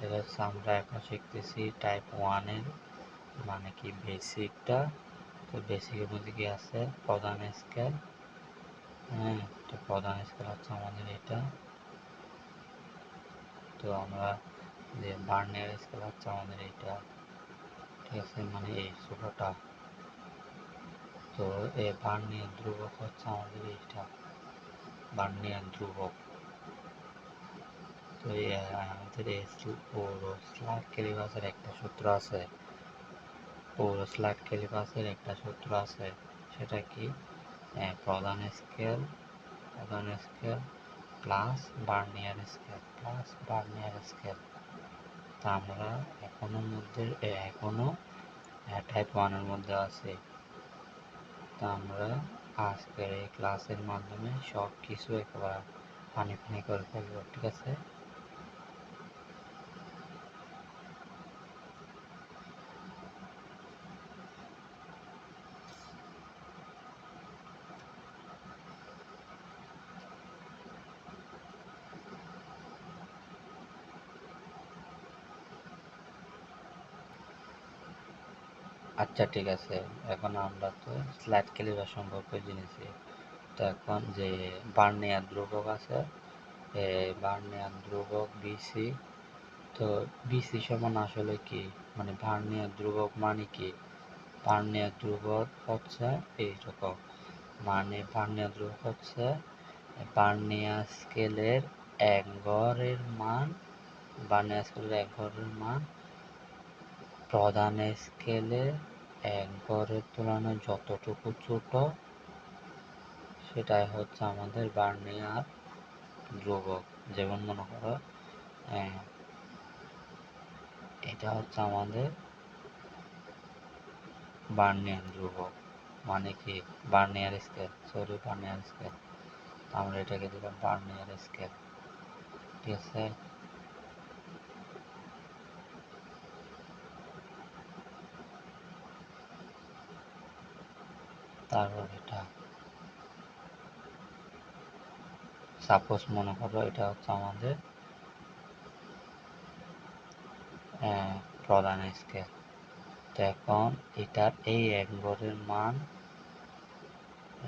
এটা হচ্ছে আমরা এখন শিখতেছি টাইপ ওয়ানের মানে কি বেসিকটা তো বেসিকের মধ্যে কি আছে? প্রধান স্কেল হ্যাঁ তো প্রধান স্কেল হচ্ছে আমাদের এটা। তো আমরা যে বার্নিয়ার স্কেল হচ্ছে আমাদের এটা। ঠিক আছে? মানে এই ছোটটা। তো এই বার্নিয়ার ধ্রুবক হচ্ছে আমাদের এইটা। বার্নিয়ার ধ্রুবক। তো আমাদের এই পুরো স্লাইড ক্যালিপাসের একটা সূত্র আছে। পুরো স্লাইড ক্যালিপাসের একটা সূত্র আছে। সেটা কি? প্রধান স্কেল প্রধান scale plus vernier scale plus vernier scale তা আমরা এখনও মধ্যে এখনও টাইপ ওয়ানের মধ্যে আছে। তা আমরা আজকের এই ক্লাসের মাধ্যমে সব কিছু একেবারে পানি পানি করে ফেলব, ঠিক আছে? আচ্ছা ঠিক আছে। এখন আমরা তো স্লাইড ক্যালিবার সম্পর্কে জেনেছি। তো এখন যে বার্নিয়ার ধ্রুবক আছে বার্নিয়ার ধ্রুবক বিসি তো বিসি সমান আসলে কি? মানে বার্নিয়ার ধ্রুবক মানে কি? বার্নিয়ার ধ্রুবক হচ্ছে এইরকম মানে বার্নিয়ার ধ্রুবক হচ্ছে বার্নিয়ার স্কেলের এক গড়ের মান বার্নিয়ার স্কেলের এক গড়ের মান প্রধান স্কেলে এক ঘরের তুলনায় যতটুকু ছোট, সেটাই হচ্ছে আমাদের বার্নিয়ার ধ্রুবক। যেমন মনে করো এটা হচ্ছে আমাদের বার্নিয়ার ধ্রুবক। মানে কি? Vernier scale sorry vernier scale. আমরা এটাকে দিলাম বার্নিয়ার স্কেল। ঠিক আছে? তারপর এটা। সাপোজ মনে করো এটা হচ্ছে আমাদের প্রধান স্কেল তো এখন এটার এই এক ঘরের মান,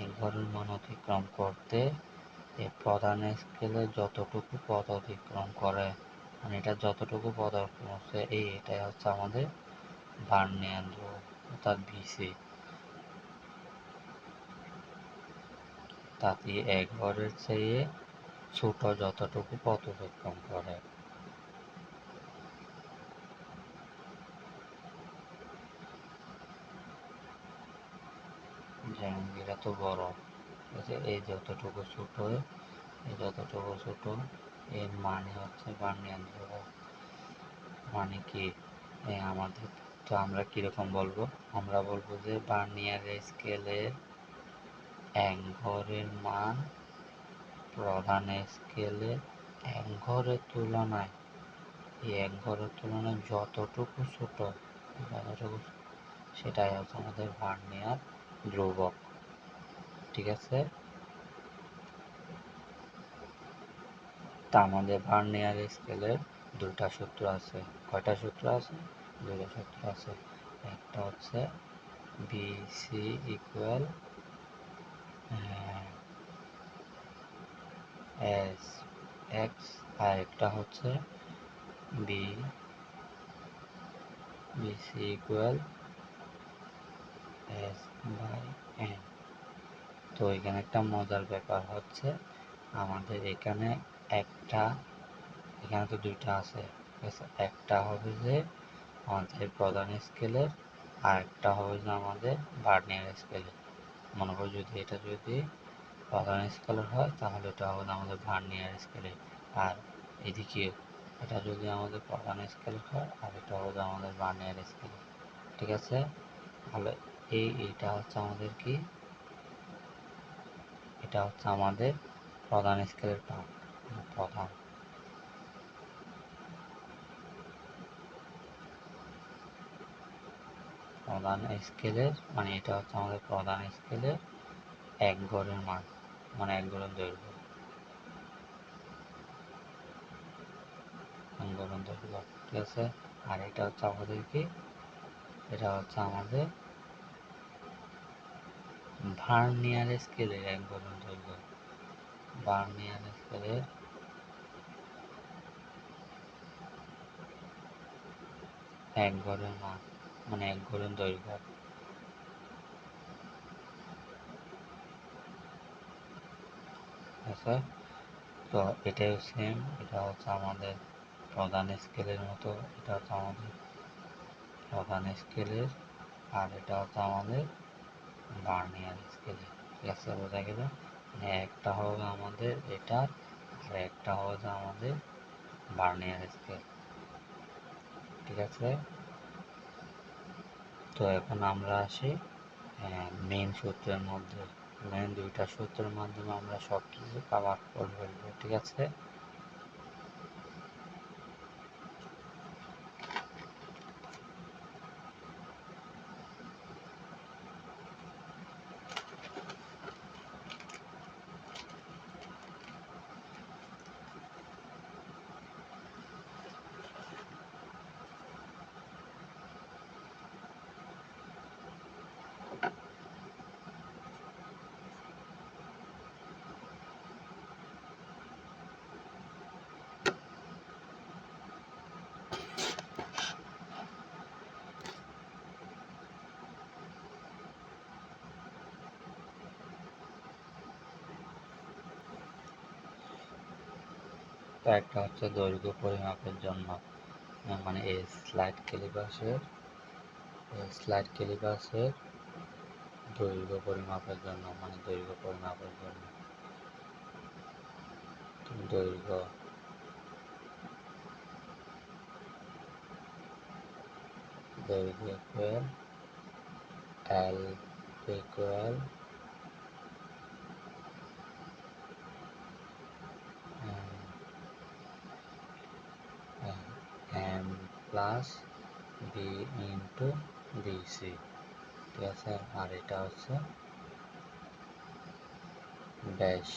এক ঘরের মান অতিক্রম করতে এই প্রধান স্কেলে যতটুকু পদ অতিক্রম করে মানে এটা যতটুকু পদ অতিক্রম করছে, এই এটাই হচ্ছে আমাদের ভার্নিয়ান অর্থাৎ ভিসি তাতে এক ঘরের চেয়ে ছোট যতটুকু পথ অতিক্রম করে। যেমন তো বড়। এই যতটুকু ছোট, এই যতটুকু ছোট, এর মানে হচ্ছে ধ্রুবক মানে কি? আমাদের, তো আমরা কীরকম বলব? আমরা বলব যে বার্নিয়ার স্কেলের ঘরের মান প্রধান স্কেলে ঘরের তুলনায়। এই ঘরের তুলনায় যতটুকু ছোট যতটুকু সেটাই হচ্ছে আমাদের ভার্নিয়ার ধ্রুবক। ঠিক আছে? তা আমাদের ভার্নিয়ার স্কেলের দুটা সূত্র আছে। কয়টা সূত্র আছে? দুটা সূত্র আছে। একটা হচ্ছে বিসি ইকুয়াল এস এক্স আর একটা হচ্ছে B VC equal S by N তো এখানে একটা মজার ব্যাপার হচ্ছে, আমাদের এখানে একটা, এখানে তো দুইটা আছে একটা হবে যে আমাদের প্রধান স্কেলের আর একটা হবে যে আমাদের বার্নিয়ার স্কেলের মনে করো যদি এটা যদি প্রধান স্কেলের হয়, তাহলে এটা হবে আমাদের ভার্নিয়ার স্কেলে আর এদিকে এটা যদি আমাদের প্রধান স্কেলের হয়, আর এটা হবে আমাদের ভার্নিয়ার স্কেলে ঠিক আছে? তাহলে এই এটা হচ্ছে আমাদের কি? এটা হচ্ছে আমাদের প্রধান স্কেলের প্রধান। প্রধান স্কেলের মানে এটা হচ্ছে আমাদের প্রধান স্কেলের এক গড়ের মান মানে এক গড়ের দৈর্ঘ্য। দৈর্ঘ্য, ঠিক আছে? আর এটা হচ্ছে আমাদের কি? এটা হচ্ছে আমাদের ভার্নিয়ার স্কেলের এক গরম দৈর্ঘ্য। ভার্নিয়ার স্কেলের এক ঘরের মান। মানে ঘরের দৈর্ঘ্য আছে তো এটাও সেম এটা হচ্ছে আমাদের প্রধান স্কেলের মতো, এটা হচ্ছে আমাদের প্রধান স্কেলের আর এটা হচ্ছে আমাদের বার্নিয়ার স্কেলের ঠিক আছে, বোঝা গেল? মানে একটা হবে আমাদের এটার, আর একটা হবে আমাদের বার্নিয়ার স্কেল ঠিক আছে? তো এখন আমরা আসি মেন সূত্রের মধ্যে মেন দুইটা সূত্রের মাধ্যমে আমরা সব কিছু কাভার করে ফেলব, ঠিক আছে? একটা হচ্ছে দৈর্ঘ্য পরিমাপের জন্য মানে এই স্লাইড ক্যালিপাসের স্লাইড ক্যালিপাসের দৈর্ঘ্য পরিমাপের জন্য মানে দৈর্ঘ্য পরিমাপের জন্য। দৈর্ঘ্য দৈর্ঘ্য equal L equal M plus V into VC ঠিক আছে? আর এটা হচ্ছে ব্যাস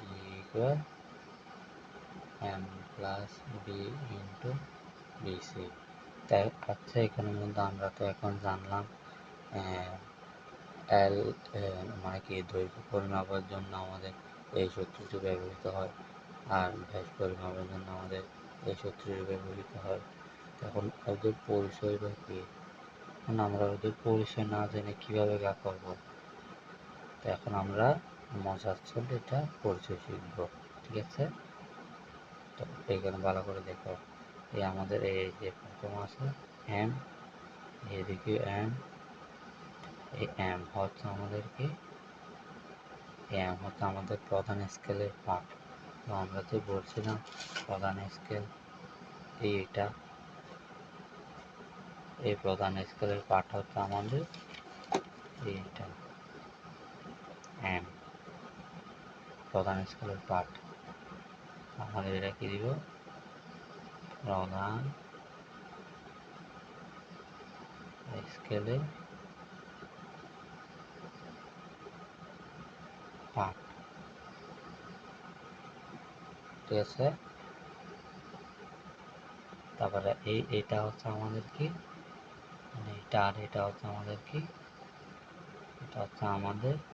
D M plus V into VC তাই আচ্ছা এখানের মধ্যে আমরা তো এখন জানলাম এল মানে কি দৈর্ঘ্য পরিমাপের জন্য আমাদের এই সূত্রটি ব্যবহৃত হয়। আর ব্যাস পরিমাপের জন্য আমাদের এই সূত্রটি ব্যবহৃত হয়। তখন ওদের পরিচয় বা কি? এখন আমরা ওদের পরিচয় না জেনে কীভাবে গা করব? তো এখন আমরা মজার চল এটা পরিচয় শিখব, ঠিক আছে? তো এখানে ভালো করে দেখো। এই আমাদের এই যে প্রথম আছে, এম, এদিকে এম, এই এম হচ্ছে আমাদের কি এম হচ্ছে আমাদের প্রধান স্কেলের পার্ট তো আমরা তো বলছিলাম প্রধান স্কেল এইটা এই প্রধান স্কেলের পাঠ হচ্ছে আমাদের এইটা। এম প্রধান স্কেলের পার্ট আমাদের এটা কি দিব? প্রধান স্কেলে পার্ট ঠিক আছে তারপরে এই এটা হচ্ছে আমাদের কি? মানে এটা আর এটা হচ্ছে আমাদের কি? এটা হচ্ছে আমাদের